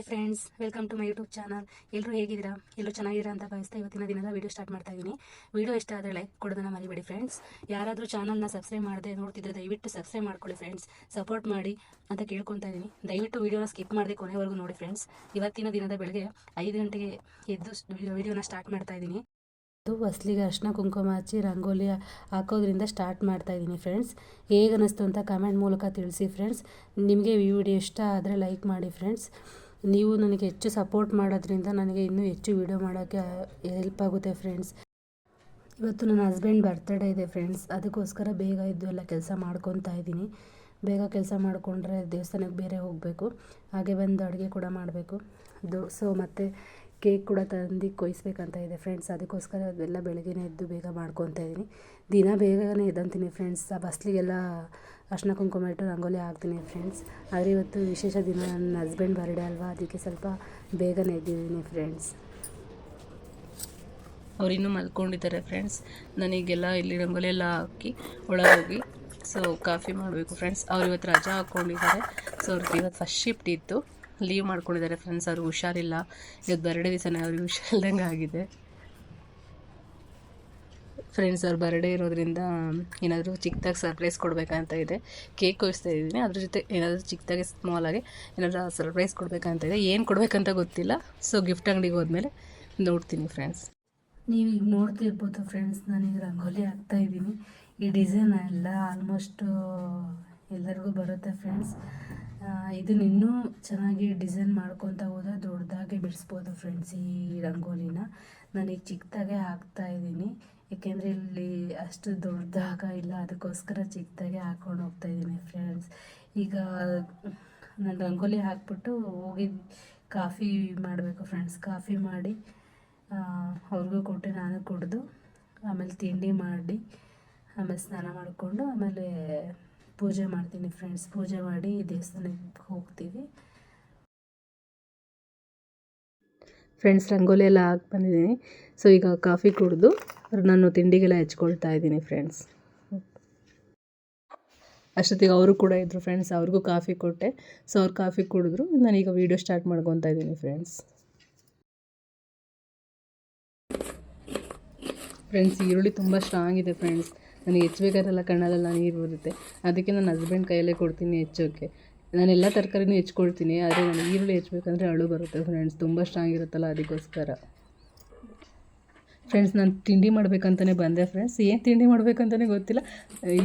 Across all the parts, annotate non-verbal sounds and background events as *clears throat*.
Hi friends welcome to my YouTube channel ಎಲ್ಲರೂ ಹೇಗಿದ್ದೀರಾ? ಎಲ್ಲರೂ ಚೆನ್ನಾಗಿದ್ದೀರಾ ಅಂತ ಭಾವಿಸ್ತಾ ಇವತ್ತಿನ ದಿನದ ವೀಡಿಯೋ ಸ್ಟಾರ್ಟ್ ಮಾಡ್ತಾ ಇದ್ದೀನಿ ವೀಡಿಯೋ ಇಷ್ಟ ಆದರೆ ಲೈಕ್ ಕೊಡೋದನ್ನ ಮರಿಬೇಡಿ ಫ್ರೆಂಡ್ಸ್ ಯಾರಾದರೂ ಚಾನಲ್ನ ಸಬ್ಸ್ಕ್ರೈಬ್ ಮಾಡದೆ ನೋಡ್ತಿದ್ರೆ ದಯವಿಟ್ಟು ಸಬ್ಸ್ಕ್ರೈಬ್ ಮಾಡ್ಕೊಳ್ಳಿ ಫ್ರೆಂಡ್ಸ್ ಸಪೋರ್ಟ್ ಮಾಡಿ ಅಂತ ಕೇಳ್ಕೊತಾ ಇದ್ದೀನಿ ದಯವಿಟ್ಟು ವೀಡಿಯೋನ ಸ್ಕಿಪ್ ಮಾಡದೆ ಕೊನೆವರೆಗೂ ನೋಡಿ ಫ್ರೆಂಡ್ಸ್ ಇವತ್ತಿನ ದಿನದ ಬೆಳಗ್ಗೆ ಐದು ಗಂಟೆಗೆ ಎದ್ದು ವೀಡಿಯೋನ ಸ್ಟಾರ್ಟ್ ಮಾಡ್ತಾ ಇದ್ದೀನಿ ಅದು ಹೊಸ್ಲಿಗೆ ಅರ್ಶಿನ ಕುಂಕುಮ ಹಚ್ಚಿ ರಂಗೋಲಿ ಹಾಕೋದ್ರಿಂದ ಸ್ಟಾರ್ಟ್ ಮಾಡ್ತಾ ಇದ್ದೀನಿ ಫ್ರೆಂಡ್ಸ್ ಹೇಗನ್ನಿಸ್ತು ಅಂತ ಕಮೆಂಟ್ ಮೂಲಕ ತಿಳಿಸಿ ಫ್ರೆಂಡ್ಸ್ ನಿಮಗೆ ಈ ವಿಡಿಯೋ ಇಷ್ಟ ಆದರೆ ಲೈಕ್ ಮಾಡಿ ಫ್ರೆಂಡ್ಸ್ ನೀವು ನನಗೆ ಹೆಚ್ಚು ಸಪೋರ್ಟ್ ಮಾಡೋದ್ರಿಂದ ನನಗೆ ಇನ್ನೂ ಹೆಚ್ಚು ವಿಡಿಯೋ ಮಾಡೋಕ್ಕೆ ಹೆಲ್ಪ್ ಆಗುತ್ತೆ ಫ್ರೆಂಡ್ಸ್ ಇವತ್ತು ನನ್ನ ಹಸ್ಬೆಂಡ್ ಬರ್ತ್ಡೇ ಇದೆ ಫ್ರೆಂಡ್ಸ್ ಅದಕ್ಕೋಸ್ಕರ ಬೇಗ ಇದ್ದು ಎಲ್ಲ ಕೆಲಸ ಮಾಡ್ಕೊತಾ ಇದ್ದೀನಿ. ಬೇಗ ಕೆಲಸ ಮಾಡಿಕೊಂಡ್ರೆ ದೇವಸ್ಥಾನಕ್ಕೆ ಬೇರೆ ಹೋಗಬೇಕು. ಹಾಗೆ ಬಂದು ಅಡುಗೆ ಕೂಡ ಮಾಡಬೇಕು. ಅದು ಸೊ ಮತ್ತು ಕೇಕ್ ಕೂಡ ತಂದು ಕೊಯ್ಸ್ಬೇಕಂತ ಇದೆ ಫ್ರೆಂಡ್ಸ್ ಅದಕ್ಕೋಸ್ಕರ ಅದೆಲ್ಲ ಬೆಳಗ್ಗೆನೇ ಎದ್ದು ಬೇಗ ಮಾಡ್ಕೊತಾ ಇದ್ದೀನಿ. ದಿನ ಬೇಗನೆ ಎದ್ದಂತೀನಿ ಫ್ರೆಂಡ್ಸ್ ಆ ಬಸ್ಲಿಗೆಲ್ಲ ಅರ್ಶಿನ ಕುಂಕುಮ ಇಟ್ಟು ರಂಗೋಲಿ ಹಾಕ್ತೀನಿ ಫ್ರೆಂಡ್ಸ್ ಆದರೆ ಇವತ್ತು ವಿಶೇಷ ದಿನ ನನ್ನ ಹಸ್ಬೆಂಡ್ ಬರ್ಡೇ ಅಲ್ವಾ? ಅದಕ್ಕೆ ಸ್ವಲ್ಪ ಬೇಗನೆ ಎದ್ದಿದ್ದೀನಿ ಫ್ರೆಂಡ್ಸ್ ಅವರಿನ್ನೂ ಮಲ್ಕೊಂಡಿದ್ದಾರೆ ಫ್ರೆಂಡ್ಸ್ ನನಗೆಲ್ಲ ಇಲ್ಲಿ ರಂಗೋಲಿ ಎಲ್ಲ ಹಾಕಿ ಒಳಗೋಗಿ ಸೊ ಕಾಫಿ ಮಾಡಬೇಕು ಫ್ರೆಂಡ್ಸ್ ಅವ್ರು ಇವತ್ತು ರಜಾ ಹಾಕ್ಕೊಂಡಿದ್ದಾರೆ ಸೊ ಅವ್ರಿಗೆ ಇವತ್ತು ಫಸ್ಟ್ ಶಿಫ್ಟ್ ಇತ್ತು. ಲೀವ್ ಮಾಡ್ಕೊಂಡಿದ್ದಾರೆ ಫ್ರೆಂಡ್ಸ್ ಅವ್ರಿಗೆ ಹುಷಾರಿಲ್ಲ. ಇವತ್ತು ಬರ್ಡೇ ದಿವಸನೇ ಅವ್ರಿಗೆ ಹುಷಾರಿಲ್ದಂಗೆ ಆಗಿದೆ ಫ್ರೆಂಡ್ಸ್ ಅವ್ರ ಬರ್ಡೇ ಇರೋದ್ರಿಂದ ಏನಾದರೂ ಚಿಕ್ಕದಾಗಿ ಸರ್ಪ್ರೈಸ್ ಕೊಡಬೇಕಂತ ಇದೆ. ಕೇಕ್ ಕೊಯಿಸ್ತಾ ಇದ್ದೀನಿ. ಅದ್ರ ಜೊತೆ ಏನಾದರೂ ಚಿಕ್ಕದಾಗಿ ಸ್ಮಾಲಾಗಿ ಏನಾದರೂ ಸರ್ಪ್ರೈಸ್ ಕೊಡಬೇಕಂತ ಇದೆ. ಏನು ಕೊಡಬೇಕಂತ ಗೊತ್ತಿಲ್ಲ. ಸೊ ಗಿಫ್ಟ್ ಅಂಗಡಿಗೆ ಹೋದ್ಮೇಲೆ ನೋಡ್ತೀನಿ ಫ್ರೆಂಡ್ಸ್ ನೀವು ಈಗ ನೋಡ್ತಿರ್ಬೋದು ಫ್ರೆಂಡ್ಸ್ ನಾನೀಗ ರಂಗೋಲಿ ಹಾಕ್ತಾ ಇದ್ದೀನಿ. ಈ ಡಿಸೈನ್ ಎಲ್ಲ ಆಲ್ಮೋಸ್ಟು ಎಲ್ಲರಿಗೂ ಬರುತ್ತೆ ಫ್ರೆಂಡ್ಸ್ ಇದನ್ನ ಇನ್ನೂ ಚೆನ್ನಾಗಿ ಡಿಸೈನ್ ಮಾಡ್ಕೊತ ಹೋದ್ರೆ ದೊಡ್ಡದಾಗೆ ಬಿಡಿಸ್ಬೋದು ಫ್ರೆಂಡ್ಸ್ ಈ ರಂಗೋಲಿನ. ನಾನೀಗ ಚಿಕ್ಕದಾಗೆ ಹಾಕ್ತಾ ಇದ್ದೀನಿ. ಏಕೆಂದರೆ ಇಲ್ಲಿ ಅಷ್ಟು ದೊಡ್ಡದಾಗ ಇಲ್ಲ. ಅದಕ್ಕೋಸ್ಕರ ಚಿಕ್ಕದಾಗೆ ಹಾಕ್ಕೊಂಡು ಹೋಗ್ತಾ ಇದ್ದೀನಿ ಫ್ರೆಂಡ್ಸ್ ಈಗ ನಾನು ರಂಗೋಲಿ ಹಾಕ್ಬಿಟ್ಟು ಹೋಗಿ ಕಾಫಿ ಮಾಡಬೇಕು ಫ್ರೆಂಡ್ಸ್ ಕಾಫಿ ಮಾಡಿ ಅವ್ರಿಗೂ ಕೊಟ್ಟು ನಾನು ಕುಡಿದು, ಆಮೇಲೆ ತಿಂಡಿ ಮಾಡಿ, ಆಮೇಲೆ ಸ್ನಾನ ಮಾಡಿಕೊಂಡು ಆಮೇಲೆ ಪೂಜೆ ಮಾಡ್ತೀನಿ ಫ್ರೆಂಡ್ಸ್ ಪೂಜೆ ಮಾಡಿ ದೇವಸ್ಥಾನಕ್ಕೆ ಹೋಗ್ತೀವಿ. ಫ್ರೆಂಡ್ಸ್ ರಂಗೋಲಿ ಎಲ್ಲ ಹಾಕಿ ಬಂದಿದ್ದೀನಿ. ಸೊ ಈಗ ಕಾಫಿ ಕುಡಿದು ನಾನು ತಿಂಡಿಗೆಲ್ಲ ಹೆಚ್ಕೊಳ್ತಾ ಇದ್ದೀನಿ ಫ್ರೆಂಡ್ಸ್ ಅಷ್ಟೊತ್ತಿಗೆ ಅವರು ಕೂಡ ಇದ್ದರು ಫ್ರೆಂಡ್ಸ್ ಅವ್ರಿಗೂ ಕಾಫಿ ಕೊಟ್ಟೆ. ಸೊ ಅವ್ರು ಕಾಫಿ ಕುಡಿದ್ರು. ನಾನೀಗ ವೀಡಿಯೋ ಸ್ಟಾರ್ಟ್ ಮಾಡ್ಕೊತಾ ಇದ್ದೀನಿ ಫ್ರೆಂಡ್ಸ್ ಫ್ರೆಂಡ್ಸ್ ಈರುಳ್ಳಿ ತುಂಬ ಸ್ಟ್ರಾಂಗ್ ಇದೆ ಫ್ರೆಂಡ್ಸ್ ನನಗೆ ಹೆಚ್ಚಬೇಕಾದ್ರೆಲ್ಲ ಕಣ್ಣಲ್ಲೆಲ್ಲ ನೀರು ಬರುತ್ತೆ. ಅದಕ್ಕೆ ನನ್ನ ಹಸ್ಬೆಂಡ್ ಕೈಯಲ್ಲೇ ಕೊಡ್ತೀನಿ ಹೆಚ್ಚೋಕ್ಕೆ ಎಲ್ಲ ತರಕಾರಿನೂ ಹೆಚ್ಕೊಳ್ತೀನಿ, ಆದರೆ ನನಗೆ ಈರುಳ್ಳಿ ಹೆಚ್ಚಬೇಕಂದ್ರೆ ಅಳು ಬರುತ್ತೆ ಫ್ರೆಂಡ್ಸ್ ತುಂಬ ಸ್ಟ್ರಾಂಗ್ ಇರುತ್ತಲ್ಲ ಅದಕ್ಕೋಸ್ಕರ. ಫ್ರೆಂಡ್ಸ್ ನಾನು ತಿಂಡಿ ಮಾಡಬೇಕಂತಲೇ ಬಂದೆ ಫ್ರೆಂಡ್ಸ್ ಏನು ತಿಂಡಿ ಮಾಡಬೇಕಂತಲೇ ಗೊತ್ತಿಲ್ಲ.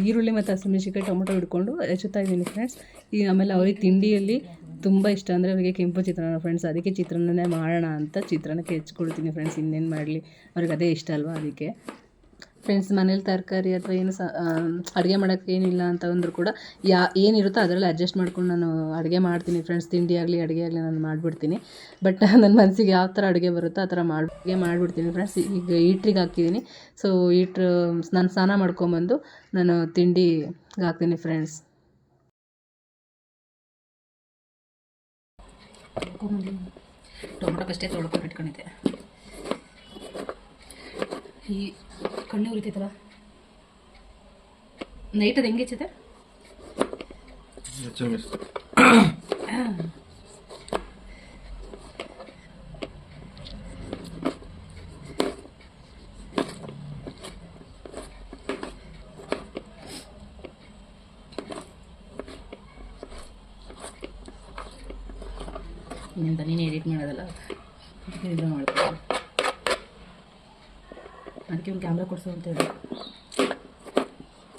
ಈರುಳ್ಳಿ ಮತ್ತು ಹಸಿಮೆಣಸಿಕಾಯಿ ಟೊಮೊಟೊ ಹಿಡ್ಕೊಂಡು ಹೆಚ್ಚುತ್ತಾ ಇದ್ದೀನಿ ಫ್ರೆಂಡ್ಸ್ ಈ ಆಮೇಲೆ ಅವ್ರಿಗೆ ತಿಂಡಿಯಲ್ಲಿ ತುಂಬ ಇಷ್ಟ ಅಂದರೆ ಅವರಿಗೆ ಕೆಂಪು ಚಿತ್ರಾನ್ನ ಫ್ರೆಂಡ್ಸ್ ಅದಕ್ಕೆ ಚಿತ್ರಾನ್ನನೇ ಮಾಡೋಣ ಅಂತ ಚಿತ್ರಾನ್ನಕ್ಕೆ ಹೆಚ್ಕೊಳ್ತೀನಿ ಫ್ರೆಂಡ್ಸ್ ಇನ್ನೇನು ಮಾಡಲಿ? ಅವ್ರಿಗೆ ಅದೇ ಇಷ್ಟ ಅಲ್ವಾ ಅದಕ್ಕೆ? ಫ್ರೆಂಡ್ಸ್ ಮನೇಲಿ ತರಕಾರಿ ಅಥವಾ ಏನು ಸಹ ಅಡುಗೆ ಮಾಡೋಕ್ಕೆ ಏನಿಲ್ಲ ಅಂತ ಅಂದರೂ ಕೂಡ ಯಾ, ಏನಿರುತ್ತೋ ಅದರಲ್ಲಿ ಅಡ್ಜಸ್ಟ್ ಮಾಡ್ಕೊಂಡು ನಾನು ಅಡುಗೆ ಮಾಡ್ತೀನಿ. ಫ್ರೆಂಡ್ಸ್ ತಿಂಡಿ ಆಗಲಿ, ಅಡುಗೆ ಆಗಲಿ ನಾನು ಮಾಡಿಬಿಡ್ತೀನಿ. ಬಟ್ *laughs* ನನ್ನ ಮನಸ್ಸಿಗೆ ಯಾವ ಥರ ಅಡುಗೆ ಬರುತ್ತೋ ಆ ಥರ ಮಾಡಿ ಮಾಡಿಬಿಡ್ತೀನಿ. ಫ್ರೆಂಡ್ಸ್ ಈಗ ಈಟ್ರಿಗೆ ಹಾಕಿದ್ದೀನಿ ಸೊ ಈಟ್ರ್ ನಾನು ಸ್ನಾನ ಮಾಡ್ಕೊಂಬಂದು ನಾನು ತಿಂಡಿಗೆ ಹಾಕ್ತೀನಿ ಫ್ರೆಂಡ್ಸ್ ಟೊಮೊಟೊ ಅಷ್ಟೇ ತೊಳ್ಕೊಂಡು ಇಟ್ಕೊಂಡಿದ್ದೆ. ಈ ಕಣ್ಣು ಉರಿತೈತಲ್ಲ? ನೈಟ್ ಅದು ಹೆಂಗೆ ಹೆಚ್ಚತೆ ಇನ್ನೆಂತ ನೀನು ಎಡಿಟ್ ಮಾಡೋದಲ್ಲ ಮಾಡ್ತೀನಿ ಅದಕ್ಕೆ ಒಂದು ಕ್ಯಾಮ್ರಾ ಕೊಡಿಸು ಅಂತ ಹೇಳಿ.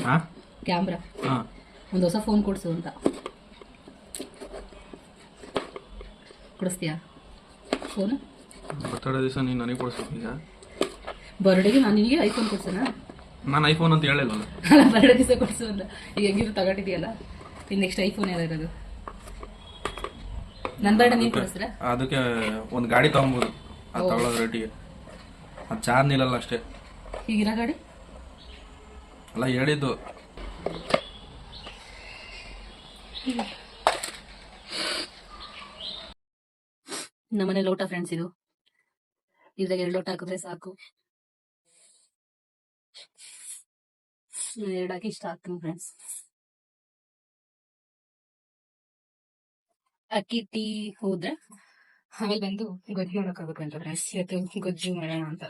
ಹಾಂ ಕ್ಯಾಮ್ರಾ. ಹಾಂ ಒಂದು ಹೊಸ ಫೋನ್ ಕೊಡಿಸು ಅಂತ. ಕೊಡಿಸ್ತೀಯಾ? ಫೋನ್? ಬರ್ತಡೇ ದಿವಸ ನೀನು ನನಗೆ ಈಗ. ಬರ್ಡೇಗೆ ನಾನು ನಿನಗೆ ಐಫೋನ್ ಕೊಡ್ಸೋಣ ನಾನು ಐಫೋನ್ ಅಂತ ಹೇಳಿಲ್ಲ ಬರ್ಡೇ ದಿವಸ ಕೊಡಿಸು ಅಂತ. ಈಗ ಹೆಂಗಿರು ತಗೊಂಡಿದೆಯಲ್ಲ ಇನ್ನು ನೆಕ್ಸ್ಟ್ ಐಫೋನ್ ಯಾರು ಇರೋದು ನನ್ನ ಬರ್ಡೇ ನೀವು ಕೊಡಿಸ್ತೀರಾ ಅದಕ್ಕೆ ಒಂದು ಗಾಡಿ ತೊಗೊಬೋದು. ಅದು ತಗೊಳ್ಳೋದು ರೇಟಿಗೆ ಅದು ಚಾರ್ಜ್ ನಿಲ್ಲಲ್ಲ ಅಷ್ಟೇ. ಈಗಿರೋ ಗಾಡಿ ಅಲ್ಲ ಹೇಳಿದ್ದು. ನಮ್ಮನೆ ಲೋಟ ಫ್ರೆಂಡ್ಸ್ ಇದು. ಇದ್ರಾಗ ಎರಡು ಲೋಟ ಹಾಕಿದ್ರೆ ಸಾಕು. ಎರಡು ಹಾಕಿ ಇಷ್ಟ ಹಾಕ್ತೀನಿ ಫ್ರೆಂಡ್ಸ್ ಅಕ್ಕಿ ಟೀ ಹೋದ್ರೆ ಆಮೇಲೆ ಬಂದು ಗೊಜ್ಜು ಮಾಡೋಕ್ಕಾಗುತ್ತೆ ಅಂತ ಫ್ರೆಂಡ್ಸ್ ಇವತ್ತು ಗೊಜ್ಜು ಮಾಡೋಣ ಅಂತ.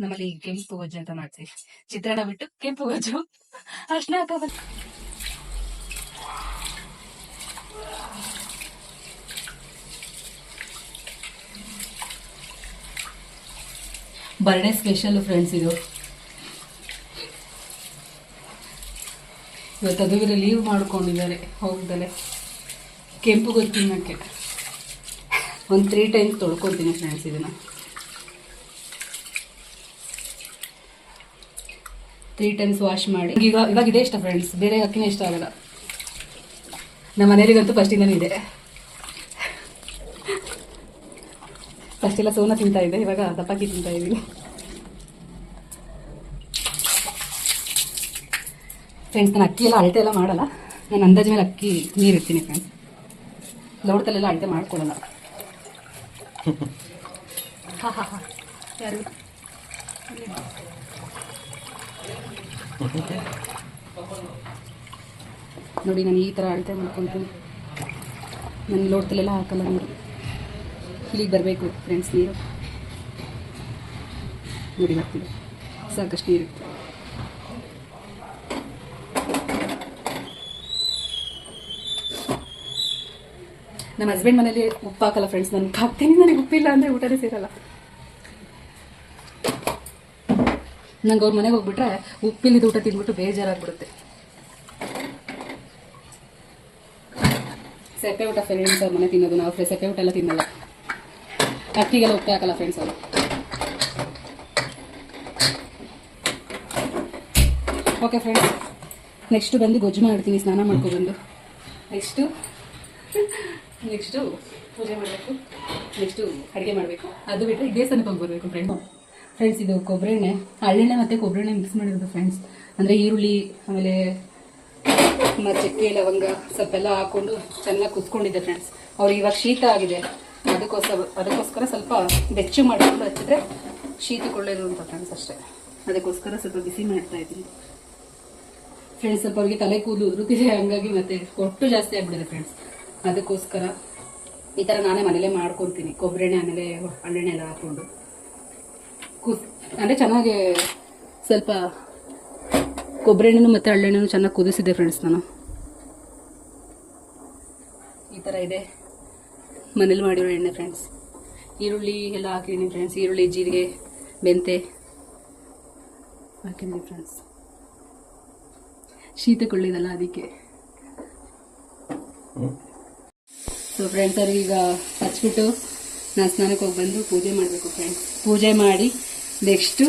ನಮ್ಮಲ್ಲಿ ಕೆಂಪು ಗೊಜ್ಜು ಅಂತ ಮಾಡ್ತೀವಿ. ಚಿತ್ರಾನ್ನ ಬಿಟ್ಟು ಕೆಂಪು ಗೊಜ್ಜು. ಅರ್ಶನ ಹಾಕಬಲ್ಲ ಬರ್ಡೇ ಸ್ಪೆಷಲ್ ಫ್ರೆಂಡ್ಸ್ ಇದು. ಇವತ್ತು ಅದು ಇವರು ಲೀವ್ ಮಾಡ್ಕೊಂಡಿದ್ದಾರೆ ಹೋಗ್ದಲೆ. ಕೆಂಪು ಗೊತ್ತಿನ್ನಕ್ಕೆ ತಿನ್ನೋಕ್ಕೆ. ಒಂದು ತ್ರೀ ಟೈಮ್ಸ್ ತೊಳ್ಕೊತೀನಿ ಫ್ರೆಂಡ್ಸ್ ಇದನ್ನು. ತ್ರೀ ಟೈಮ್ಸ್ ವಾಶ್ ಮಾಡಿ. ಈಗ ಇವಾಗ ಇದೆ ಇಷ್ಟ ಫ್ರೆಂಡ್ಸ್ ಬೇರೆ ಅಕ್ಕಿನೇ ಇಷ್ಟ ಆಗಲ್ಲ. ನಮ್ಮ ಮನೇಲಿಗಂತೂ ಫಸ್ಟಿಂದನೂ ಇದೆ. ಫಸ್ಟ್ ಎಲ್ಲ ಸೋನ ತಿಂತಾ ಇದೆ ಇವಾಗ ದಪ್ಪಾಕಿ ತಿಂತಾ ಇದ್ದೀನಿ ಫ್ರೆಂಡ್ಸ್ ನಾನು ಅಕ್ಕಿ ಎಲ್ಲ ಅಳತೆ ಎಲ್ಲ ಮಾಡಲ್ಲ. ನಾನು ಅಂದಾಜು ಮೇಲೆ ಅಕ್ಕಿ ನೀರಿರ್ತೀನಿ ಫ್ರೆಂಡ್ಸ್ ಲೋಡ್ತಲ್ಲೆಲ್ಲ ಅಳತೆ ಮಾಡ್ಕೊಳ್ಳಲ್ಲ *laughs* ಹಾ ಹಾ ಹಾ. ಯಾರು? ನೋಡಿ, ನಾನು ಈ ಥರ ಅಳತೆ ಮಾಡ್ಕೊತೀನಿ ನನ್ನ ಲೋಟದಲ್ಲೆಲ್ಲ ಹಾಕಲ್ಲ ನೀರು ಇಲ್ಲಿಗೆ ಬರಬೇಕು ಫ್ರೆಂಡ್ಸ್ ನೀರು. ನೋಡಿ ಬರ್ತೀವಿ ಸಾಕಷ್ಟು ನೀರು ನಮ್ಮ ಹಸ್ಬೆಂಡ್ ಮನೇಲಿ ಉಪ್ಪು ಹಾಕಲ್ಲ ಫ್ರೆಂಡ್ಸ್ ನನಗೆ ಹಾಕ್ತೀನಿ, ನನಗೆ ಉಪ್ಪಿಲ್ಲ ಅಂದರೆ ಊಟನೇ ಸೇರಲ್ಲ ನಂಗೆ ಅವ್ರ ಮನೆಗೆ ಹೋಗ್ಬಿಟ್ರೆ ಉಪ್ಪಿಲ್ಲಿದ್ದು ಊಟ ತಿಂದ್ಬಿಟ್ಟು ಬೇಜಾರಾಗ್ಬಿಡುತ್ತೆ. ಸೆಪ್ಪೆ ಊಟ ಫ್ರೆಂಡ್ಸ್ ಅವ್ರ ಮನೆ ತಿನ್ನೋದು, ನಾವು ಸೆಪ್ಪೆ ಊಟ ಎಲ್ಲ ತಿನ್ನಲ್ಲ. ಅಕ್ಕಿಗೆಲ್ಲ ಉಪ್ಪು ಹಾಕಲ್ಲ ಫ್ರೆಂಡ್ಸ್ ಅವರು. ಓಕೆ ಫ್ರೆಂಡ್ಸ್ ನೆಕ್ಸ್ಟು ಬಂದು ಗೊಜ್ಜು ಮಾಡ್ತೀನಿ, ಸ್ನಾನ ಮಾಡ್ಕೊಬಂದು ನೆಕ್ಸ್ಟು ನೆಕ್ಸ್ಟು ಪೂಜೆ ಮಾಡಬೇಕು ನೆಕ್ಸ್ಟು ಅಡುಗೆ ಮಾಡಬೇಕು. ಅದು ಬಿಟ್ಟರೆ ದೇವಸ್ಥಾನಕ್ಕೆ ಹೋಗಿ ಬರಬೇಕು ಫ್ರೆಂಡ್ ಫ್ರೆಂಡ್ಸ್ ಇದು ಕೊಬ್ಬರಿ ಎಣ್ಣೆ ಹಳ್ಳೆಣ್ಣೆ ಮತ್ತು ಕೊಬ್ಬರಿ ಎಣ್ಣೆ ಮಿಕ್ಸ್ ಮಾಡಿರೋದು ಫ್ರೆಂಡ್ಸ್ ಅಂದರೆ ಈರುಳ್ಳಿ, ಆಮೇಲೆ ಚಕ್ಕೆ, ಲವಂಗ ಸ್ವಲ್ಪ ಎಲ್ಲ ಹಾಕೊಂಡು ಚೆನ್ನಾಗಿ ಕುತ್ಕೊಂಡಿದ್ದೆ ಫ್ರೆಂಡ್ಸ್ ಅವ್ರು ಇವಾಗ ಶೀತ ಆಗಿದೆ. ಅದಕ್ಕೋಸ್ಕರ ಅದಕ್ಕೋಸ್ಕರ ಸ್ವಲ್ಪ ಬೆಚ್ಚು ಮಾಡಿಕೊಂಡು ಹಚ್ಚಿದ್ರೆ ಒಳ್ಳೇದು ಅಂತ ಫ್ರೆಂಡ್ಸ್ ಅಷ್ಟೇ. ಅದಕ್ಕೋಸ್ಕರ ಸ್ವಲ್ಪ ಬಿಸಿ ಮಾಡ್ತಾ ಇದ್ದೀನಿ. ಫ್ರೆಂಡ್ಸ್ ಸ್ವಲ್ಪ ಅವ್ರಿಗೆ ತಲೆ ಕೂದಲು ಉದುರುತ್ತಿದೆ ಹಂಗಾಗಿ ಮತ್ತೆ ಒಟ್ಟು ಜಾಸ್ತಿ ಆಗ್ಬಿಡಿದೆ ಫ್ರೆಂಡ್ಸ್ ಅದಕ್ಕೋಸ್ಕರ ಈ ಥರ ನಾನೇ ಮನೇಲೆ ಮಾಡ್ಕೊತೀನಿ. ಕೊಬ್ಬರಿ ಎಣ್ಣೆ ಆಮೇಲೆ ಹಳ್ಳೆಣ್ಣೆ ಎಲ್ಲ ಹಾಕೊಂಡು. ಕುದ್ ಅಂದರೆ ಚೆನ್ನಾಗಿ ಸ್ವಲ್ಪ ಕೊಬ್ಬರಿ ಎಣ್ಣೆನು ಮತ್ತು ಹಳ್ಳೆಣ್ಣೆನು ಚೆನ್ನಾಗಿ ಕುದಿಸಿದೆ ಫ್ರೆಂಡ್ಸ್ ನಾನು. ಈ ಥರ ಇದೆ ಮನೇಲಿ ಮಾಡಿರೋ ಎಣ್ಣೆ ಫ್ರೆಂಡ್ಸ್ ಈರುಳ್ಳಿ ಎಲ್ಲ ಹಾಕಿದ್ದೀನಿ ಫ್ರೆಂಡ್ಸ್ ಈರುಳ್ಳಿ, ಜೀರಿಗೆ, ಮೆಂತೆ ಹಾಕಿದ್ದೀನಿ ಫ್ರೆಂಡ್ಸ್ ಶೀತಕೊಳ್ಳಿದಲ್ಲ ಅದಕ್ಕೆ. ಸೊ ಫ್ರೆಂಡ್ಸ್ ಅವ್ರಿಗೆ ಈಗ ಹಚ್ಬಿಟ್ಟು ನಾನು ಸ್ನಾನಕ್ಕೆ ಹೋಗಿ ಬಂದು ಪೂಜೆ ಮಾಡಬೇಕು ಫ್ರೆಂಡ್ಸ್ ಪೂಜೆ ಮಾಡಿ ನೆಕ್ಸ್ಟು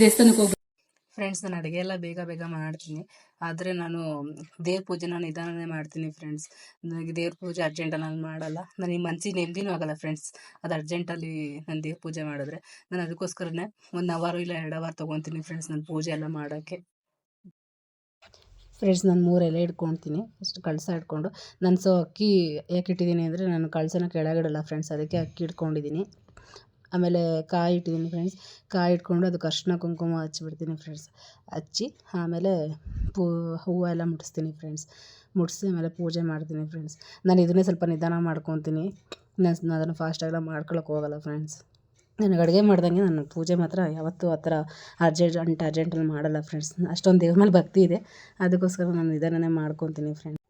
ದೇವಸ್ಥಾನಕ್ಕೆ ಹೋಗಿ ಫ್ರೆಂಡ್ಸ್ ನಾನು ಅಡುಗೆ ಎಲ್ಲ ಬೇಗ ಬೇಗ ಮಾಡ್ತೀನಿ. ಆದರೆ ನಾನು ದೇವ್ರ ಪೂಜೆ ನಾನು ನಿಧಾನನೇ ಮಾಡ್ತೀನಿ ಫ್ರೆಂಡ್ಸ್ ನನಗೆ ದೇವ್ರ ಪೂಜೆ ಅರ್ಜೆಂಟಲ್ಲಿ ನಾನು ಮಾಡಲ್ಲ. ನನಗೆ ಮನ್ಸಿಗೆ ನೆಮ್ಮದಿನೂ ಆಗಲ್ಲ ಫ್ರೆಂಡ್ಸ್ ಅದು ಅರ್ಜೆಂಟಲ್ಲಿ ನಾನು ದೇವ್ರ ಪೂಜೆ ಮಾಡಿದ್ರೆ ನಾನು ಅದಕ್ಕೋಸ್ಕರನೇ ಒಂದು ಅವರು ಇಲ್ಲ ಎರಡು ಅವರ್ ತೊಗೊತೀನಿ ಫ್ರೆಂಡ್ಸ್ ನಾನು ಪೂಜೆ ಎಲ್ಲ ಮಾಡೋಕ್ಕೆ ಫ್ರೆಂಡ್ಸ್ ನಾನು ಮೂರು ಎಲೆ ಇಟ್ಕೊಳ್ತೀನಿ ಫಸ್ಟ್ ಕಳಸ ಇಟ್ಕೊಂಡು ನಾನು ಸೊ ಅಕ್ಕಿ ಯಾಕೆ ಇಟ್ಟಿದ್ದೀನಿ ಅಂದರೆ ನಾನು ಕಳಸನ ಕೆಳಗಿಡಲ್ಲ ಫ್ರೆಂಡ್ಸ್ ಅದಕ್ಕೆ ಅಕ್ಕಿ ಇಟ್ಕೊಂಡಿದ್ದೀನಿ ಆಮೇಲೆ ಕಾಯಿ ಇಟ್ಟಿದ್ದೀನಿ ಫ್ರೆಂಡ್ಸ್ ಕಾಯಿ ಇಟ್ಕೊಂಡು ಅದಕ್ಕೆ ಅರ್ಶಿನ ಕುಂಕುಮ ಹಚ್ಬಿಡ್ತೀನಿ ಫ್ರೆಂಡ್ಸ್ ಹಚ್ಚಿ ಆಮೇಲೆ ಪೂ, ಹೂವು ಎಲ್ಲ ಮುಟ್ಟಿಸ್ತೀನಿ ಫ್ರೆಂಡ್ಸ್ ಮುಟ್ಟಿಸಿ ಆಮೇಲೆ ಪೂಜೆ ಮಾಡ್ತೀನಿ ಫ್ರೆಂಡ್ಸ್ ನಾನು ಇದನ್ನೇ ಸ್ವಲ್ಪ ನಿಧಾನ ಮಾಡ್ಕೊತೀನಿ. ನಾನು ಅದನ್ನು ಫಾಸ್ಟಾಗೆಲ್ಲ ಮಾಡ್ಕೊಳಕ್ಕೆ ಹೋಗಲ್ಲ ಫ್ರೆಂಡ್ಸ್ ನನಗೆ ಅಡುಗೆ ಮಾಡ್ದಂಗೆ ನಾನು ಪೂಜೆ ಮಾತ್ರ ಯಾವತ್ತೂ ಆ ಥರ ಅರ್ಜೆಂಟ್ ಅರ್ಜೆಂಟಲ್ಲಿ ಮಾಡಲ್ಲ ಫ್ರೆಂಡ್ಸ್ ಅಷ್ಟೊಂದು ದೇವ್ರ ಮೇಲೆ ಭಕ್ತಿ ಇದೆ. ಅದಕ್ಕೋಸ್ಕರ ನಾನು ನಿಧಾನನೇ ಮಾಡ್ಕೊತೀನಿ ಫ್ರೆಂಡ್ಸ್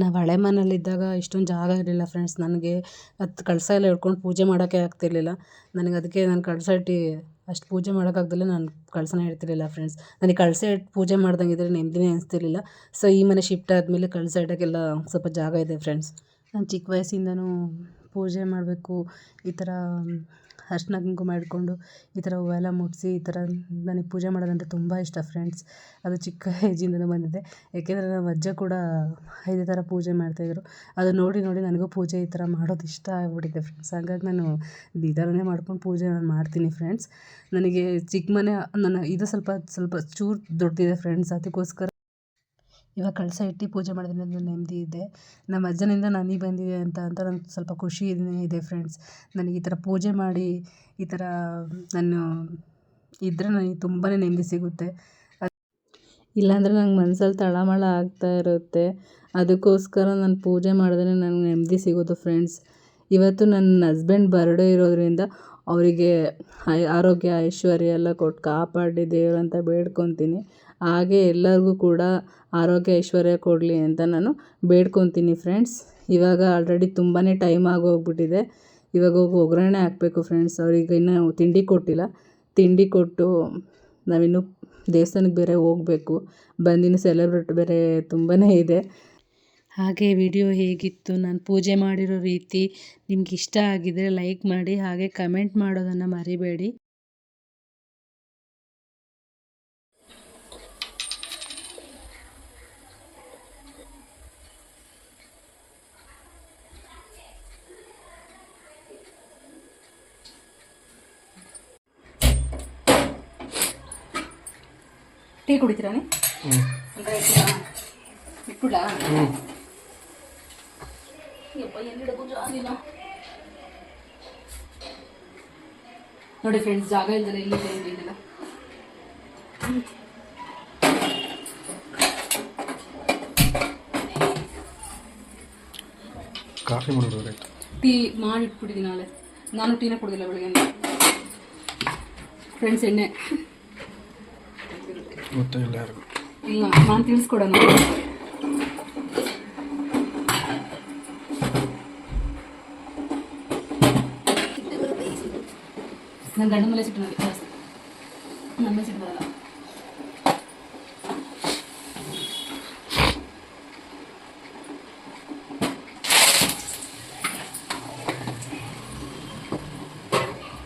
ನಾವು ಹಳೆ ಮನೇಲಿದ್ದಾಗ ಇಷ್ಟೊಂದು ಜಾಗ ಇರಲಿಲ್ಲ ಫ್ರೆಂಡ್ಸ್ ನನಗೆ. ಅದು ಕಳಸ ಎಲ್ಲ ಹಿಡ್ಕೊಂಡು ಪೂಜೆ ಮಾಡೋಕ್ಕೆ ಆಗ್ತಿರ್ಲಿಲ್ಲ. ನನಗೆ ಅದಕ್ಕೆ ನಾನು ಕಳಸ ಇಟ್ಟು ಅಷ್ಟು ಪೂಜೆ ಮಾಡೋಕ್ಕಾಗ್ದಲೇ ನಾನು ಕಳಸನ ಇಡ್ತಿರಲಿಲ್ಲ ಫ್ರೆಂಡ್ಸ್ ನನಗೆ ಕಳಸ ಇಟ್ಟು ಪೂಜೆ ಮಾಡ್ದಂಗಿದ್ರೆ ನೆಮ್ಮದಿನೇ ಅನಿಸ್ತಿರ್ಲಿಲ್ಲ. ಸೊ ಈ ಮನೆ ಶಿಫ್ಟ್ ಆದಮೇಲೆ ಕಳಸ ಇಡೋಕ್ಕೆಲ್ಲ ಸ್ವಲ್ಪ ಜಾಗ ಇದೆ ಫ್ರೆಂಡ್ಸ್ ನಾನು ಚಿಕ್ಕ ವಯಸ್ಸಿಂದನೂ ಪೂಜೆ ಮಾಡಬೇಕು, ಈ ಥರ ಅರ್ಶಿನ ಕುಂಕುಮ ಇಟ್ಕೊಂಡು ಈ ಥರ ಹೂವೆಲ್ಲ ಮುಡಿಸಿ ಈ ಥರ ನನಗೆ ಪೂಜೆ ಮಾಡೋದಂದರೆ ತುಂಬ ಇಷ್ಟ ಫ್ರೆಂಡ್ಸ್. ಅದು ಚಿಕ್ಕ ಏಜಿಂದಲೂ ಬಂದಿದೆ. ಏಕೆಂದರೆ ನಮ್ಮ ಅಜ್ಜ ಕೂಡ ಇದೇ ಥರ ಪೂಜೆ ಮಾಡ್ತಾಯಿದ್ರು ಅದು ನೋಡಿ ನೋಡಿ ನನಗೂ ಪೂಜೆ ಈ ಥರ ಮಾಡೋದು ಇಷ್ಟ ಆಗ್ಬಿಟ್ಟಿದೆ ಫ್ರೆಂಡ್ಸ್. ಹಾಗಾಗಿ ನಾನು ನಿಧಾನನೇ ಮಾಡ್ಕೊಂಡು ಪೂಜೆ ನಾನು ಮಾಡ್ತೀನಿ ಫ್ರೆಂಡ್ಸ್. ನನಗೆ ಚಿಕ್ಕ ಮನೆ, ನನ್ನ ಇದು ಸ್ವಲ್ಪ ಸ್ವಲ್ಪ ಚೂರು ದೊಡ್ಡದಿದೆ ಫ್ರೆಂಡ್ಸ್. ಅದಕ್ಕೋಸ್ಕರ ಇವಾಗ ಕಳಸ ಇಟ್ಟು ಪೂಜೆ ಮಾಡೋದ್ರಿಂದ ನೆಮ್ಮದಿ ಇದೆ. ನಮ್ಮ ಅಜ್ಜನಿಂದ ನನಗೆ ಬಂದಿದೆ ಅಂತ ಅಂತ ನಂಗೆ ಸ್ವಲ್ಪ ಖುಷಿ ಇದೆ ಫ್ರೆಂಡ್ಸ್ ನನಗೆ ಈ ಥರ ಪೂಜೆ ಮಾಡಿ ಈ ಥರ ನಾನು ಇದ್ದರೆ ನನಗೆ ತುಂಬಾ ನೆಮ್ಮದಿ ಸಿಗುತ್ತೆ. ಇಲ್ಲಾಂದರೆ ನಂಗೆ ಮನ್ಸಲ್ಲಿ ತಳಮಳ ಆಗ್ತಾ ಇರುತ್ತೆ. ಅದಕ್ಕೋಸ್ಕರ ನಾನು ಪೂಜೆ ಮಾಡಿದ್ರೆ ನನಗೆ ನೆಮ್ಮದಿ ಸಿಗೋದು ಫ್ರೆಂಡ್ಸ್ ಇವತ್ತು ನನ್ನ ಹಸ್ಬೆಂಡ್ ಬರ್ಡೇ ಇರೋದ್ರಿಂದ ಅವರಿಗೆ ಆರೋಗ್ಯ, ಐಶ್ವರ್ಯ ಎಲ್ಲ ಕೊಟ್ಟು ಕಾಪಾಡಿ ದೇವ್ರು ಅಂತ ಬೇಡ್ಕೊತೀನಿ. ಹಾಗೆ ಎಲ್ಲರಿಗೂ ಕೂಡ ಆರೋಗ್ಯ ಐಶ್ವರ್ಯ ಕೊಡಲಿ ಅಂತ ನಾನು ಬೇಡ್ಕೊತೀನಿ ಫ್ರೆಂಡ್ಸ್ ಇವಾಗ ಆಲ್ರೆಡಿ ತುಂಬಾ ಟೈಮ್ ಆಗೋಗ್ಬಿಟ್ಟಿದೆ. ಇವಾಗ ಹೋಗಿ ಒಗ್ಗರಣೆ ಹಾಕಬೇಕು ಫ್ರೆಂಡ್ಸ್ ಅವ್ರಿಗೆ ಇನ್ನೂ ತಿಂಡಿ ಕೊಟ್ಟಿಲ್ಲ. ತಿಂಡಿ ಕೊಟ್ಟು ನಾವಿನ್ನೂ ದೇವಸ್ಥಾನಕ್ಕೆ ಬೇರೆ ಹೋಗಬೇಕು. ಬಂದಿನ ಸೆಲೆಬ್ರೇಟ್ ಬೇರೆ ತುಂಬಾ ಇದೆ. ಹಾಗೆ ವಿಡಿಯೋ ಹೇಗಿತ್ತು? ನಾನು ಪೂಜೆ ಮಾಡಿರೋ ರೀತಿ ನಿಮ್ಗೆ ಇಷ್ಟ ಆಗಿದರೆ ಲೈಕ್ ಮಾಡಿ, ಹಾಗೆ ಕಮೆಂಟ್ ಮಾಡೋದನ್ನು ಮರಿಬೇಡಿ. ಟೀ ಕುಡಿತೀರಾ ನೀ ಅಂದ್ರೆ ಇಟ್ಬಿಡ್ಲಾ ಯಪ್ಪ ಎಲ್ಲಿಡೋದು ಜಾಗ ಇಲ್ಲ ನೋಡಿ ಫ್ರೆಂಡ್ಸ್ ಜಾಗ ಇಲ್ದಲ್ಲ ಇಲ್ಲಿ ಇದೆಲ್ಲ ಕಾಫಿ ಮಾಡಿರೋದಾಯ್ತು ಟೀ ಮಾಡಿ ಇಟ್ಬಿಟ್ಟಿದ್ದೀನಿ ನಾಳೆ ನಾನು ಟೀನೇ ಕುಡಿದಿಲ್ಲ ಬೆಳಗ್ಗೆ ಫ್ರೆಂಡ್ಸ್ ಎಣ್ಣೆ ಗೊತ್ತೇ ಇಲ್ಲ ಯಾರಿಗೂ ಇಲ್ಲ, ನಾನು ತಿಳಿಸ್ಕೊಡೋಣ. ನನ್ನ ಗಂಡ ಮೇಲೆ ಸಿಟ್ಟು ನನಗೆ ನನ್ನ ಮೇಲೆ ಸಿಟ್ಟು ಬರಲ್ಲ.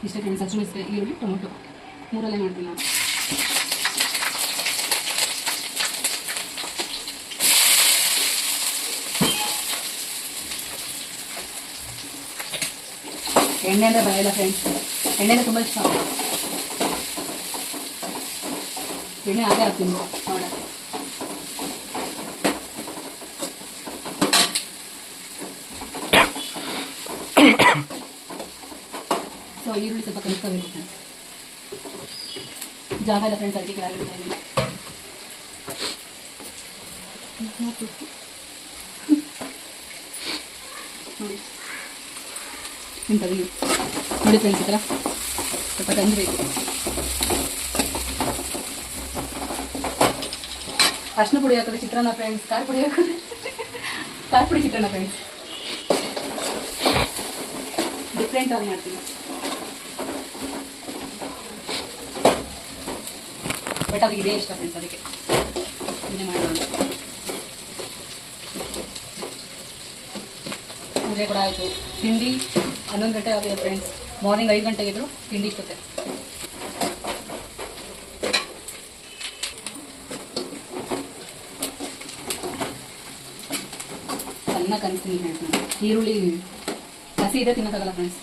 ಇಷ್ಟೇ ಫ್ರೆಂಡ್ಸ್ ಇಷ್ಟೇ ಈರುಳ್ಳಿ ಟೊಮೊಟೊ. ಮೂರಲ್ಲೇ ಮಾಡ್ತೀನಿ ನಾನು. ಎಣ್ಣೆ ಅಂದರೆ ಭಯ ಇಲ್ಲ ಫ್ರೆಂಡ್ಸ್ ಎಣ್ಣೆ ಅಂದರೆ ತುಂಬ ಇಷ್ಟ. ಎಣ್ಣೆ ಹಾಗೆ ಹಾಕ್ತೀನಿ. ನೋಡ ಸೊ ಈರುಳ್ಳಿ ಸ್ವಲ್ಪ ಕಲಿಸ್ಕೋಬೇಕು ಫ್ರೆಂಡ್ಸ್ ಜಾಗ ಇಲ್ಲ ಫ್ರೆಂಡ್ಸ್ ಅದಕ್ಕೆ ಕೆಳಗೆ ಇಡ್ತಾ ಇದ್ದೀನಿ ನೋಡಿ ಇಂಥದ್ದು ನೋಡಿ ಫ್ರೆಂಡ್ಸ್ ಈ ಥರ ಸ್ವಲ್ಪ ತಂದ್ಬೇಕು ಅರ್ಶಿನ ಪುಡಿ ಹಾಕಿದ್ರೆ ಚಿತ್ರಾನ್ನ ಫ್ರೆಂಡ್ಸ್ ಖಾರ ಪುಡಿ ಹಾಕಿದ್ರೆ ಖಾರ ಪುಡಿ ಚಿತ್ರಾನ್ನ ಫ್ರೆಂಡ್ಸ್ ಡಿಫ್ರೆಂಟ್ ಆಗಿ ಮಾಡ್ತೀನಿ ಬಟ್ ಅದಕ್ಕೆ ಇದೇ ಇಷ್ಟ ಫ್ರೆಂಡ್ಸ್ ಅದಕ್ಕೆ ಇದನ್ನೇ ಮಾಡೋಣ ಪೂಜೆ ಕೂಡ ಆಯಿತು. ತಿಂಡಿ ಹನ್ನೊಂದು ಗಂಟೆ ಆಗಿದೆ ಫ್ರೆಂಡ್ಸ್ ಮಾರ್ನಿಂಗ್ ಐದು ಗಂಟೆಗೆ ಇದ್ರು ತಿಂಡಿ ಇಷ್ಟೊತ್ತೆ. ಅನ್ನ ಕನ್ಸ್ತೀನಿ ಫ್ರೆಂಡ್ಸ್ ಈರುಳ್ಳಿ ಹಸಿ ಇದೆ ತಿನ್ನೋಕ್ಕಾಗಲ್ಲ ಫ್ರೆಂಡ್ಸ್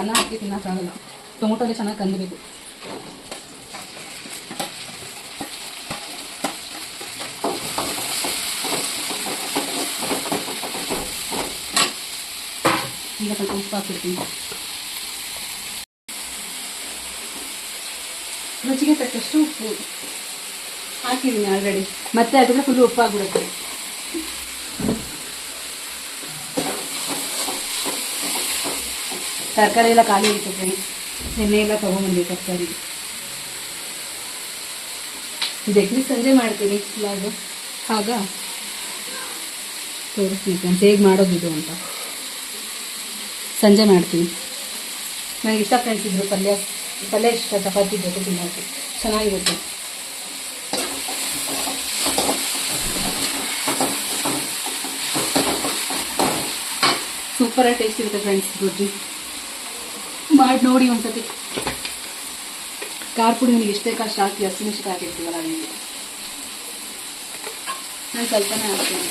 ಅನ್ನ ಹಾಕಿ ತಿನ್ನೋಕ್ಕಾಗಲ್ಲ. ಟೊಮೊಟೊಗೆ ಚೆನ್ನಾಗಿ ಕಂದಬೇಕು. ಈಗ ಸ್ವಲ್ಪ ಉಪ್ಪು ಹಾಕ್ಬಿಡ್ತೀನಿ. ರುಚಿಗೆ ತಕ್ಕಷ್ಟು ಉಪ್ಪು ಹಾಕಿದ್ದೀನಿ ಆಲ್ರೆಡಿ. ಮತ್ತೆ ಅದಕ್ಕೆ ಫುಲ್ ಉಪ್ಪಾಗ್ಬಿಡುತ್ತೆ ತರಕಾರಿ ಎಲ್ಲ ಖಾಲಿ ಇರ್ತದೆ ಎಣ್ಣೆ ಎಲ್ಲ ತರಕಾರಿ. ಇದಕ್ಕೆ ಸಂಜೆ ಮಾಡ್ತೀನಿ. ಲಾಗು ಆಗ ತೋರಿಸ್ತೀನಿ ಹೇಗೆ ಮಾಡೋದು ಅಂತ. ಸಂಜೆ ಮಾಡ್ತೀನಿ. ನನಗೆ ಇಷ್ಟ ಫ್ರೆಂಡ್ಸ್ ಇದ್ರು ಪಲ್ಯ ಪಲ್ಯ ಇಷ್ಟ, ಚಪಾತಿ ಜೊತೆ ತಿನ್ನೋಕ್ಕೆ ಚೆನ್ನಾಗಿರುತ್ತೆ. ಸೂಪರಾಗಿ ಟೇಸ್ಟ್ ಇರುತ್ತೆ ಫ್ರೆಂಡ್ಸ್ ಗೊಜ್ಜಿ ಮಾಡಿ ನೋಡಿ ಒಂದ್ಸತಿ. ಖಾರ ಪುಡಿ ನಿಮಗೆ ಎಷ್ಟೇ ಕಷ್ಟ ಹಾಕಿ ಹಸಿಮೆಣ್ಸಿಕಾಯಿ ಹಾಕಿರ್ತೀವಲ್ಲ ನಿಮಗೆ ನಾನು ಸ್ವಲ್ಪನೇ ಹಾಕ್ತೀನಿ.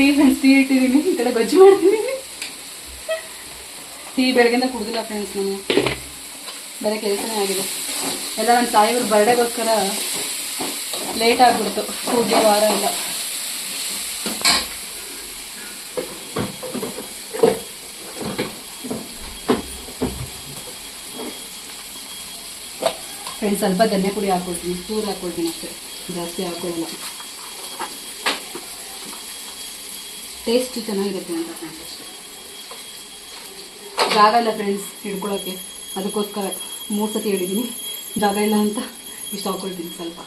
ಟೀ ಫ್ರೆಂಡ್ಸ್ ಟೀ ಇಟ್ಟಿದ್ದೀನಿ ಈ ಕಡೆ ಬಜ್ಜಿ ಮಾಡ್ತೀನಿ. ಟೀ ಬೆಳಗ್ಗೆಯಿಂದ ಕುಡ್ದಿಲ್ಲ ಫ್ರೆಂಡ್ಸ್ ನಾನು. ಬೇರೆ ಕೆಲಸನೇ ಆಗಿದೆ. ಎಲ್ಲ ನನ್ನ ತಾಯಿಯವ್ರ ಬರ್ಡೇಗೋಸ್ಕರ ಲೇಟ್ ಆಗಿಬಿಡ್ತು. ಪೂಜೆ ವಾರ ಎಲ್ಲ ಫ್ರೆಂಡ್ಸ್ ಸ್ವಲ್ಪ ಧನ್ಯ ಪುಡಿ ಹಾಕ್ಕೊಡ್ತೀನಿ ಚೂರು ಹಾಕ್ಕೊಡ್ತೀನಿ ಅಷ್ಟೇ. ಜಾಸ್ತಿ ಹಾಕೊಳ್ಳಲ್ಲ ಟೇಸ್ಟ್ ಚೆನ್ನಾಗಿರುತ್ತೆ ಅಂತ ಫ್ರೆಂಡ್ಸ್ ಅಷ್ಟೇ ಜಾಗ ಇಲ್ಲ ಫ್ರೆಂಡ್ಸ್ ಹಿಡ್ಕೊಳ್ಳೋಕ್ಕೆ ಅದಕ್ಕೋಸ್ಕರ ಮೂರು ಸತಿ ಹೇಳಿದ್ದೀನಿ ಜಾಗ ಇಲ್ಲ ಅಂತ ಇಷ್ಟು ಹಾಕೊಳ್ತೀನಿ ಸ್ವಲ್ಪ.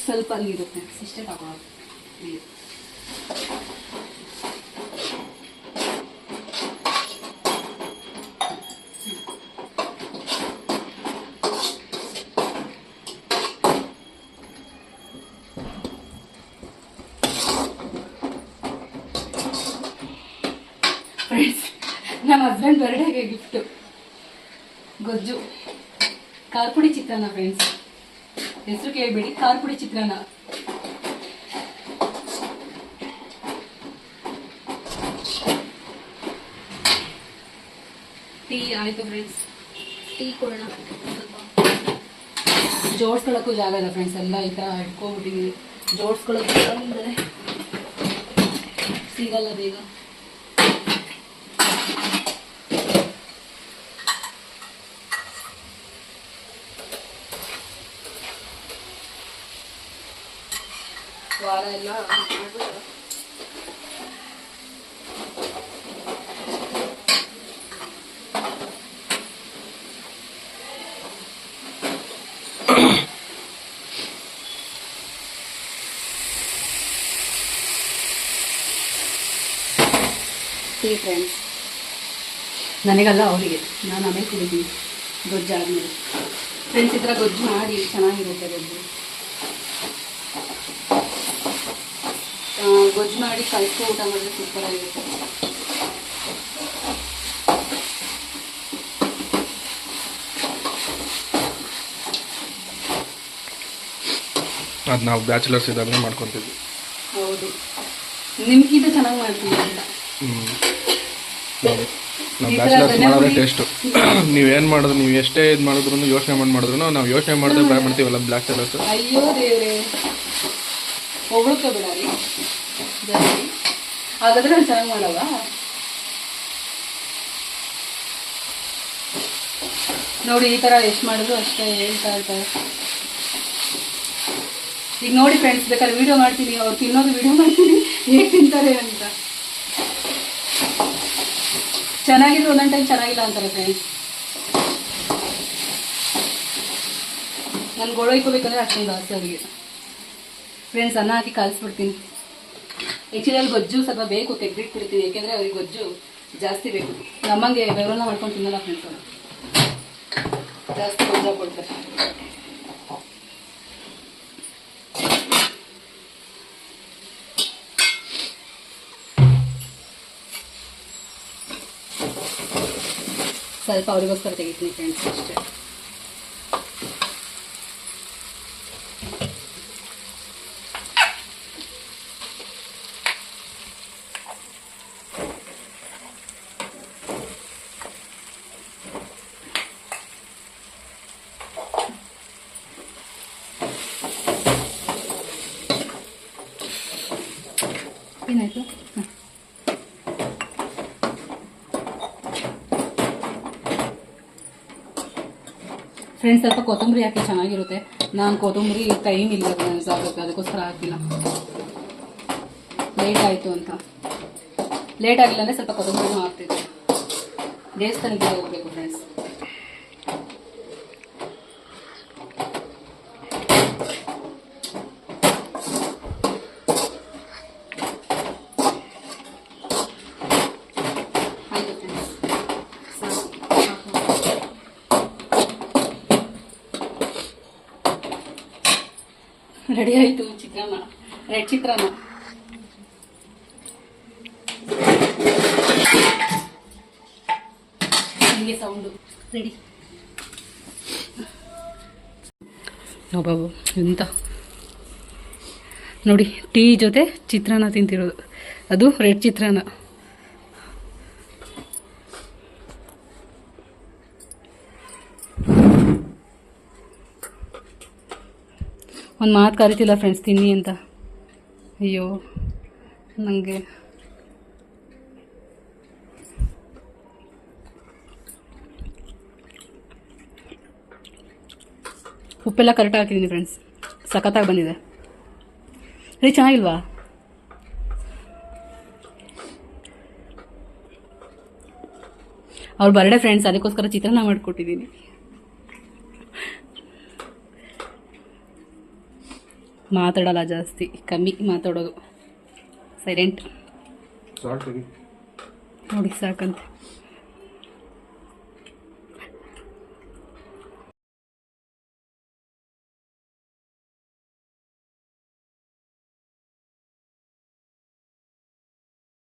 ಸ್ವಲ್ಪ ನೀರು ಫ್ರೆಂಡ್ಸ್ ಇಷ್ಟೇ ತಗೊಳ್ಳೋದು ನೀರು ಫ್ರೆಂಡ್ಸ್ ನಮ್ಮ ಹಸ್ಬೆಂಡ್ ಬರ್ಡೇಗೆ ಗಿಫ್ಟು ಗೊಜ್ಜು. ಕಾರ್ಪುಡಿ ಚಿತ್ರಾನ್ನ ಫ್ರೆಂಡ್ಸ್ ಹೆಸರು ಕೇಳಬೇಡಿ. ಕಾರ್ಪುಡಿ ಚಿತ್ರಾನ್ನ. ಟೀ ಆಯಿತು ಫ್ರೆಂಡ್ಸ್ ಟೀ ಕೊಡೋಣ. ಜೋಡಿಸ್ಕೊಳ್ಳೋಕ್ಕೂ ಜಾಗ ಇಲ್ಲ ಫ್ರೆಂಡ್ಸ್ ಎಲ್ಲ ಈ ಥರ ಇಟ್ಕೊಂಡ್ಬಿಟ್ಟಿದ್ದೀವಿ ಜೋಡಿಸ್ಕೊಳ್ಳೋಕ್ಕೂ ಅಂದರೆ ಸಿಗಲ್ಲ ಬೇಗ. ಎಲ್ಲ ಮಾಡ್ಬಿಟ್ಟು ಟೀ ಫ್ರೆಂಡ್ಸ್ ನನಗಲ್ಲ ಅವರಿಗೆ ನಾನು ಆಮೇಲೆ ಕುಡಿತೀನಿ ಗೊಜ್ಜು ಫ್ರೆಂಡ್ಸ್ ಈ ಗೊಜ್ಜು ಮಾಡಿ ಚೆನ್ನಾಗಿರುತ್ತೆ ಗೊಜ್ಜು ಗೊಜ್ಜು ಮಾಡಿ ಕಲ್ಸ್ಕೊ ಊಟ ಮಾಡಿದ್ರೆ ಸೂಪರ್ ಆಗಿರುತ್ತೆ. ಅದು ನಾವು ಬ್ಯಾಚುಲರ್ಸ್ ಇದ್ದಾಗ ಮಾಡ್ಕೊತೀವಿ ಹೌದು. ನಿಮ್ಗಿಂತ ಚೆನ್ನಾಗಿ ಮಾಡ್ತೀವಿ ನಾವು ಬ್ಯಾಚುಲರ್ಸ್ ಮಾಡೋದೇ ಟೇಸ್ಟು. *clears throat* ನೀವೇನು ಮಾಡಿದ್ರು ನೀವು ಎಷ್ಟೇ ಇದು ಮಾಡಿದ್ರು ಯೋಚನೆ ಮಾಡಿ ಮಾಡಿದ್ರು ನಾವು ಯೋಚನೆ ಮಾಡಿದ್ರೆ ಬ್ಯಾಡ್ ಮಾಡ್ತೀವಲ್ಲ ಬ್ಲಾಕ್ ಕಲರ್ಸ್ ಅಯ್ಯೋ ದೇವ್ರೆ. ಹೊಗಳ್ಕೊ ಬಿಡ. ರೀ ಜಾಸ್ತಿ ಹಾಗಾದ್ರೆ ನಾನು ಚೆನ್ನಾಗಿ ಮಾಡಲ್ಲ ನೋಡಿ, ಈ ಥರ ಎಷ್ಟು ಮಾಡಿದ್ರು ಅಷ್ಟೇ ಹೇಳ್ತಾ ಇರ್ತಾರೆ ಈಗ ನೋಡಿ ಫ್ರೆಂಡ್ಸ್ ಬೇಕಾದ್ರೆ ವಿಡಿಯೋ ಮಾಡ್ತೀನಿ, ಅವ್ರು ತಿನ್ನೋದು ವಿಡಿಯೋ ಮಾಡ್ತೀನಿ, ಹೇಗೆ ತಿಂತಾರೆ ಅಂತ. ಚೆನ್ನಾಗಿದ್ರು ಒಂದೊಂದು ಟೈಮ್ ಚೆನ್ನಾಗಿಲ್ಲ ಅಂತಾರೆ ಫ್ರೆಂಡ್ಸ್ ನಾನು ಗೋಳೋಯ್ಕೋಬೇಕಂದ್ರೆ ಅಷ್ಟೊಂದು ಆಸೆ ಅವರಿಗೆ. ಫ್ರೆಂಡ್ಸ್ ಅನ್ನ ಹಾಕಿ ಕಲಿಸ್ಬಿಡ್ತೀನಿ. ಆ್ಯಕ್ಚುಲಿ ಅಲ್ಲಿ ಗೊಜ್ಜು ಸ್ವಲ್ಪ ಬೇಕು ತೆಗ್ದಿಟ್ಬಿಡ್ತೀನಿ ಯಾಕೆಂದರೆ ಅವ್ರಿಗೆ ಗೊಜ್ಜು ಜಾಸ್ತಿ ಬೇಕು. ನಮ್ಮಂಗೆ ಬೆವರನ್ನ ಮಾಡ್ಕೊಂಡು ತಿನ್ನಲ್ಲ ಫ್ರೆಂಡ್ಸ್ ಅವರು. ಜಾಸ್ತಿ ಗೊಜ್ಜು ಕೊಡ್ತಾರೆ ಸ್ವಲ್ಪ ಅವರಿಗೋಸ್ಕರ ತೆಗಿತೀನಿ ಫ್ರೆಂಡ್ಸ್ ಅಷ್ಟೇ ಏನಾಯ್ತು ಹಾಂ ಫ್ರೆಂಡ್ಸ್ ಸ್ವಲ್ಪ ಕೊತ್ತಂಬರಿ ಹಾಕಿ ಚೆನ್ನಾಗಿರುತ್ತೆ. ನಾನು ಕೊತ್ತಂಬರಿ ಟೈಮ್ ಇಲ್ಲ ಫ್ರೆಂಡ್ಸ್ ಆಗುತ್ತೆ ಅದಕ್ಕೋಸ್ಕರ ಹಾಕಿಲ್ಲ. ಲೇಟ್ ಆಯಿತು ಅಂತ. ಲೇಟ್ ಆಗಿಲ್ಲ ಅಂದರೆ ಸ್ವಲ್ಪ ಕೊತ್ತಂಬರಿನೂ ಹಾಕ್ತಿದ್ದೆ. ದೇವಸ್ಥಾನಕ್ಕೆ ಹೋಗಬೇಕು ಫ್ರೆಂಡ್ಸ್ ಆಯಿತು ಫ್ರೆಂಡ್ಸ್ ಸಾಕು ರೆಡಿ ಆಯಿತು ಚಿತ್ರಾನ್ನ ರೆಡ್ ಚಿತ್ರಾನ್ನ. ಹೀಗೆ ಸೌಂಡು ರೆಡಿ ಬಾಬು, ಎಂತ? ನೋಡಿ, ಟೀ ಜೊತೆ ಚಿತ್ರಾನ್ನ ತಿಂತಿರೋದು. ಅದು ರೆಡ್ ಚಿತ್ರಾನ್ನ. ಒಂದು ಮಾತು ಕರಿತಿಲ್ಲ ಫ್ರೆಂಡ್ಸ್ ತಿನ್ನಿ ಅಂತ. ಅಯ್ಯೋ ನನಗೆ ಉಪ್ಪೆಲ್ಲ ಕರೆಕ್ಟಾಗಿ ಹಾಕಿದ್ದೀನಿ ಫ್ರೆಂಡ್ಸ್ ಸಖತ್ತಾಗಿ ಬಂದಿದೆ. ರೀ, ಚೆನ್ನಾಗಿಲ್ವಾ? ಅವ್ರ ಬರ್ಡೇ ಫ್ರೆಂಡ್ಸ್ ಅದಕ್ಕೋಸ್ಕರ ಚಿತ್ರಾನ್ನ ಮಾಡಿಕೊಟ್ಟಿದ್ದೀನಿ ಮಾತಾಡಲ್ಲ ಜಾಸ್ತಿ ಕಮ್ಮಿ ಮಾತಾಡೋದು. ಸೈಲೆಂಟ್ ನೋಡಿ ಸಾಕಂತೆ.